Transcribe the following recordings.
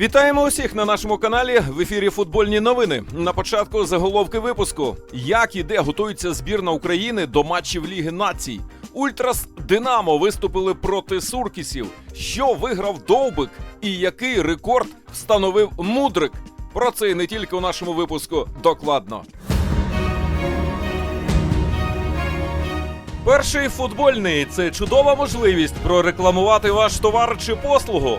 Вітаємо усіх на нашому каналі в ефірі Футбольні новини. На початку заголовки випуску: як і де готується збірна України до матчів Ліги Націй. Ультрас Динамо виступили проти Суркісів. Що виграв Довбик і який рекорд встановив Мудрик? Про це і не тільки у нашому випуску докладно. Перший футбольний це чудова можливість прорекламувати ваш товар чи послугу.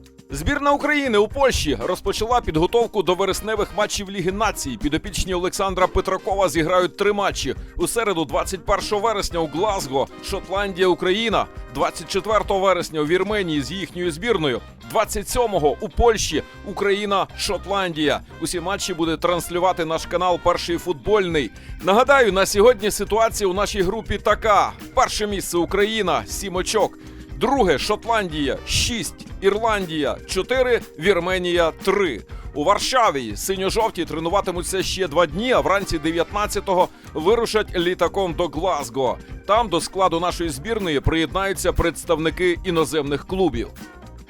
Збірна України у Польщі розпочала підготовку до вересневих матчів Ліги Націй. Підопічні Олександра Петракова зіграють три матчі у середу, 21 вересня у Глазго, Шотландія, Україна, 24 вересня у Вірменії з їхньою збірною, 27-го у Польщі, Україна, Шотландія. Усі матчі буде транслювати наш канал Перший футбольний. Нагадаю, на сьогодні ситуація у нашій групі така: перше місце Україна, сім очок. Друге Шотландія 6, Ірландія 4, Вірменія 3. У Варшаві синьо-жовті тренуватимуться ще два дні, а вранці 19-го вирушать літаком до Глазго. Там до складу нашої збірної приєднаються представники іноземних клубів.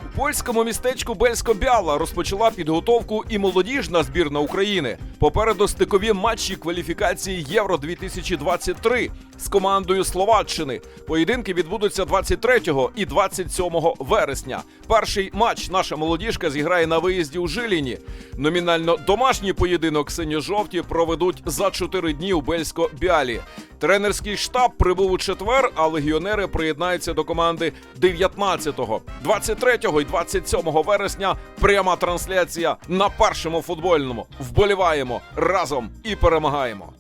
У польському містечку Бельсько-Бяла розпочала підготовку і молодіжна збірна України. Попереду стикові матчі кваліфікації Євро 2023 з командою Словаччини. Поєдинки відбудуться 23 і 27 вересня. Перший матч наша молодіжка зіграє на виїзді у Жиліні. Номінально домашній поєдинок синьо-жовті проведуть за 4 дні у Бельсько-Бялі. Тренерський штаб прибув у четвер, а легіонери приєднаються до команди 19-го, 23-го і 27 вересня. Пряма трансляція на першому футбольному. Вболіваємо разом і перемагаємо.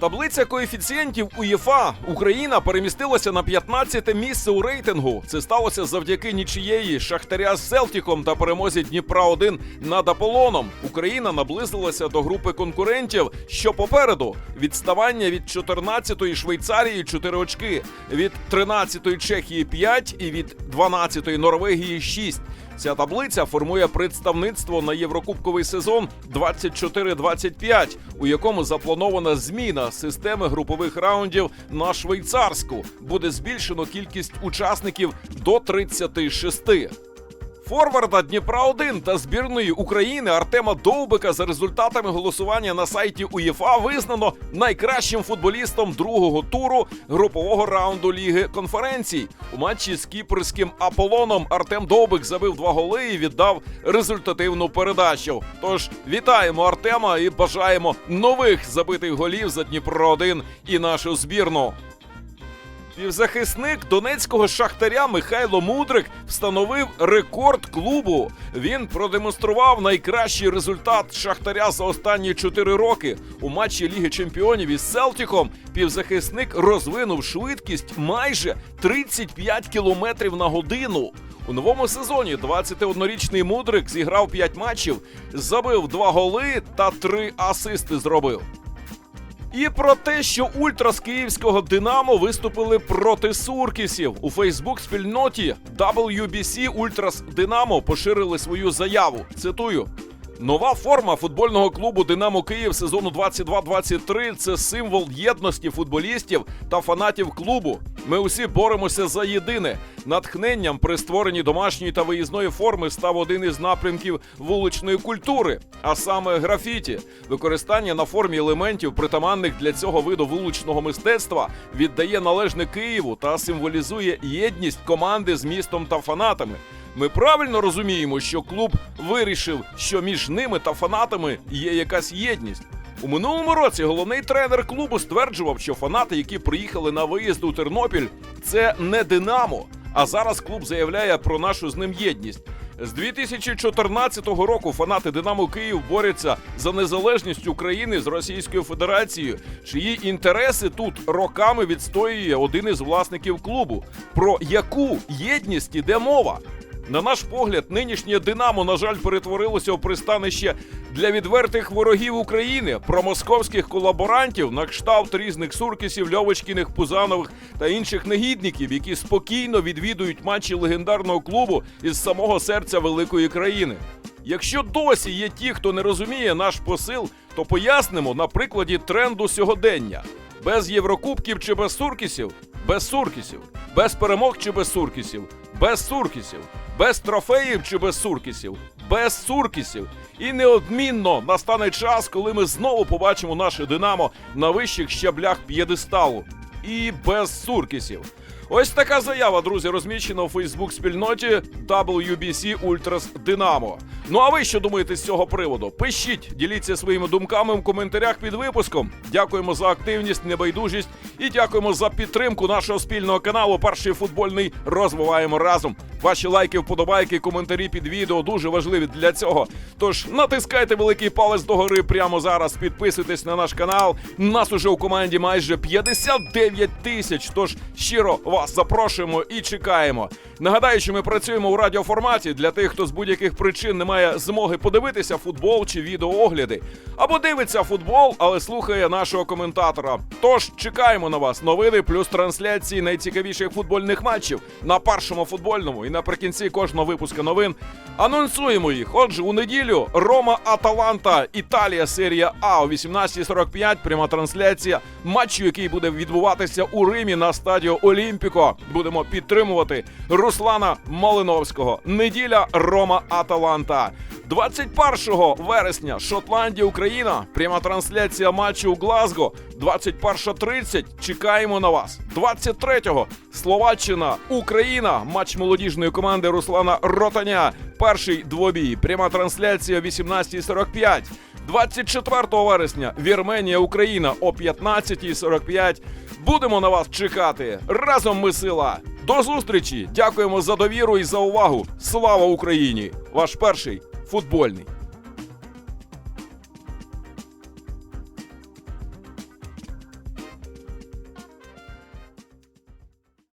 Таблиця коефіцієнтів УЄФА Україна перемістилася на 15-те місце у рейтингу. Це сталося завдяки нічиєї Шахтаря з Селтіком та перемозі Дніпра 1 над Аполоном. Україна наблизилася до групи конкурентів, що попереду відставання від 14-ї Швейцарії 4 очки, від 13-ї Чехії 5 і від 12-ї Норвегії 6. Ця таблиця формує представництво на Єврокубковий сезон 24-25, у якому запланована зміна системи групових раундів на швейцарську. Буде збільшено кількість учасників до 36. Форварда Дніпра 1 та збірної України Артема Довбика за результатами голосування на сайті УЄФА визнано найкращим футболістом другого туру групового раунду Ліги конференцій. У матчі з кіпрським Аполоном Артем Довбик забив два голи і віддав результативну передачу. Тож вітаємо Артема і бажаємо нових забитих голів за Дніпро 1 і нашу збірну. Півзахисник донецького шахтаря Михайло Мудрик встановив рекорд клубу. Він продемонстрував найкращий результат шахтаря за останні 4 роки. У матчі Ліги Чемпіонів із Селтіком півзахисник розвинув швидкість майже 35 кілометрів на годину. У новому сезоні 21-річний Мудрик зіграв 5 матчів, забив 2 голи та 3 асисти зробив. І про те, що ультра з київського Динамо виступили проти Суркісів у Фейсбук-спільноті WBC Ультрас Динамо поширили свою заяву. Цитую. Нова форма футбольного клубу Динамо Київ сезону 22-23 – це символ єдності футболістів та фанатів клубу. Ми усі боремося за єдине. Натхненням при створенні домашньої та виїзної форми став один із напрямків вуличної культури, а саме графіті. Використання на формі елементів, притаманних для цього виду вуличного мистецтва, віддає належне Києву та символізує єдність команди з містом та фанатами. Ми правильно розуміємо, що клуб вирішив, що між ними та фанатами є якась єдність. У минулому році головний тренер клубу стверджував, що фанати, які приїхали на виїзд у Тернопіль, це не Динамо, А зараз клуб заявляє про нашу з ним єдність. З 2014 року фанати Динамо Київ борються за незалежність України з Російською Федерацією, чиї інтереси тут роками відстоює один із власників клубу. Про яку єдність іде мова? На наш погляд, нинішнє Динамо, на жаль, перетворилося в пристанище для відвертих ворогів України, промосковських колаборантів на кшталт різних суркісів, льовочкіних, пузанових та інших негідників, які спокійно відвідують матчі легендарного клубу із самого серця великої країни. Якщо досі є ті, хто не розуміє наш посил, то пояснимо на прикладі тренду сьогодення. Без Єврокубків чи без суркісів? Без суркісів. Без перемог чи без суркісів? Без суркісів. Без трофеїв чи без суркісів? Без суркісів. І неодмінно настане час, коли ми знову побачимо наше Динамо на вищих щаблях п'єдесталу. І без суркісів. Ось така заява, друзі, розміщена у Фейсбук спільноті WBC Ultras Dynamo. Ну а ви що думаєте з цього приводу? Пишіть, діліться своїми думками в коментарях під випуском. Дякуємо за активність, небайдужість і дякуємо за підтримку нашого спільного каналу. Перший футбольний розвиваємо разом. Ваші лайки, вподобайки, коментарі під відео дуже важливі для цього. Тож натискайте великий палець догори прямо зараз. Підписуйтесь на наш канал. Нас уже у команді майже 59 тисяч. Тож щиро вас запрошуємо і чекаємо. Нагадаю, що ми працюємо у радіоформаті для тих, хто з будь-яких причин не має змоги подивитися футбол чи відеоогляди, або дивиться футбол, але слухає нашого коментатора. Тож чекаємо на вас новини плюс трансляції найцікавіших футбольних матчів на першому футбольному і наприкінці кожного випуска новин анонсуємо їх. Отже, у неділю Рома Аталанта, Італія, серія А о 18.45. Пряма трансляція матчу, який буде відбуватися у Римі на стадіо Олімпіко. Будемо підтримувати Руслана Малиновського. Неділя Рома Аталанта. 21 вересня Шотландія, Україна. Пряма трансляція матчу у Глазго. 21.30. Чекаємо на вас. 23-го Словаччина, Україна. Матч молодіжної команди Руслана Ротаня. Перший двобій. Пряма трансляція о 18.45. 24 вересня Вірменія, Україна о 15.45. Будемо на вас чекати. Разом ми сила. До зустрічі! Дякуємо за довіру і за увагу. Слава Україні! Ваш перший футбольний.